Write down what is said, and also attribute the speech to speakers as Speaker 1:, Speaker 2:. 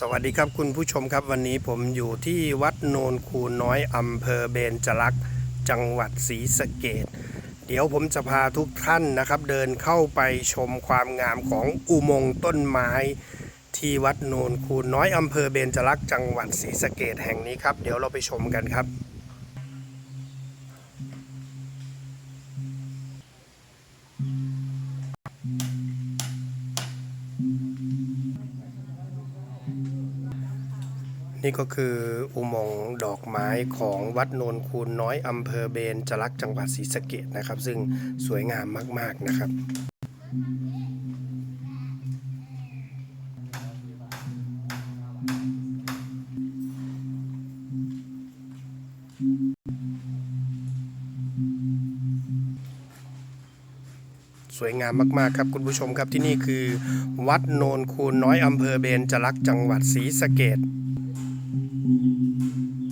Speaker 1: สวัสดีครับคุณผู้ชมครับวันนี้ผมอยู่ที่วัดโนนคูน้อยอำเภอเบญจลักษ์จังหวัดศรีสะเกดเดี๋ยวผมจะพาทุกท่านนะครับ เดินเข้าไปชมความงามของอุโมงค์ต้นไม้ ที่วัดโนนคูน้อยอำเภอเบญจลักษ์จังหวัดศรีสะเกดแห่งนี้ครับ เดี๋ยวเราไปชมกันครับ นี่ก็คืออุโมงค์ดอกไม้ของวัดโนนคูนน้อยอำเภอเบญจลักจังหวัดศรีสะเกดนะครับ ซึ่งสวยงามมาก ๆนะครับสวยงามมาก ๆ ครับคุณผู้ชมครับที่นี่คือ วัดโนนคูนน้อยอำเภอเบญจลักจังหวัดศรีสะเกด Thank you.